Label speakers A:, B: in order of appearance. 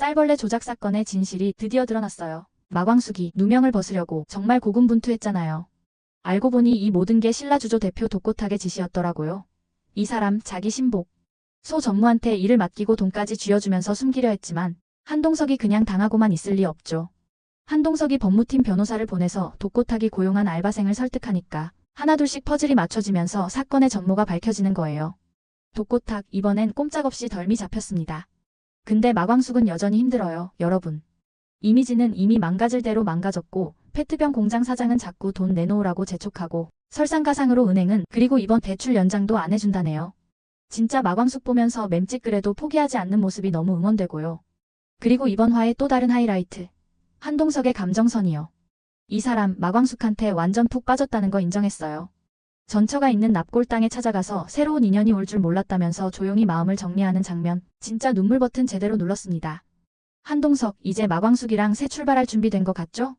A: 쌀벌레 조작 사건의 진실이 드디어 드러났어요. 마광숙이 누명을 벗으려고 정말 고군분투했잖아요. 알고 보니 이 모든 게 신라주조 대표 독고탁의 짓이었더라고요. 이 사람 자기 신복. 소 전무한테 일을 맡기고 돈까지 쥐어주면서 숨기려 했지만 한동석이 그냥 당하고만 있을 리 없죠. 한동석이 법무팀 변호사를 보내서 독고탁이 고용한 알바생을 설득하니까 하나둘씩 퍼즐이 맞춰지면서 사건의 전모가 밝혀지는 거예요. 독고탁 이번엔 꼼짝없이 덜미 잡혔습니다. 근데 마광숙은 여전히 힘들어요, 여러분. 이미지는 이미 망가질 대로 망가졌고 페트병 공장 사장은 자꾸 돈 내놓으라고 재촉하고 설상가상으로 은행은 그리고 이번 대출 연장도 안 해준다네요. 진짜 마광숙 보면서 맴찍그래도 포기하지 않는 모습이 너무 응원되고요. 그리고 이번 화의 또 다른 하이라이트. 한동석의 감정선이요. 이 사람 마광숙한테 완전 푹 빠졌다는 거 인정했어요. 전처가 있는 납골 땅에 찾아가서 새로운 인연이 올 줄 몰랐다면서 조용히 마음을 정리하는 장면, 진짜 눈물 버튼 제대로 눌렀습니다. 한동석, 이제 마광숙이랑 새 출발할 준비 된 것 같죠?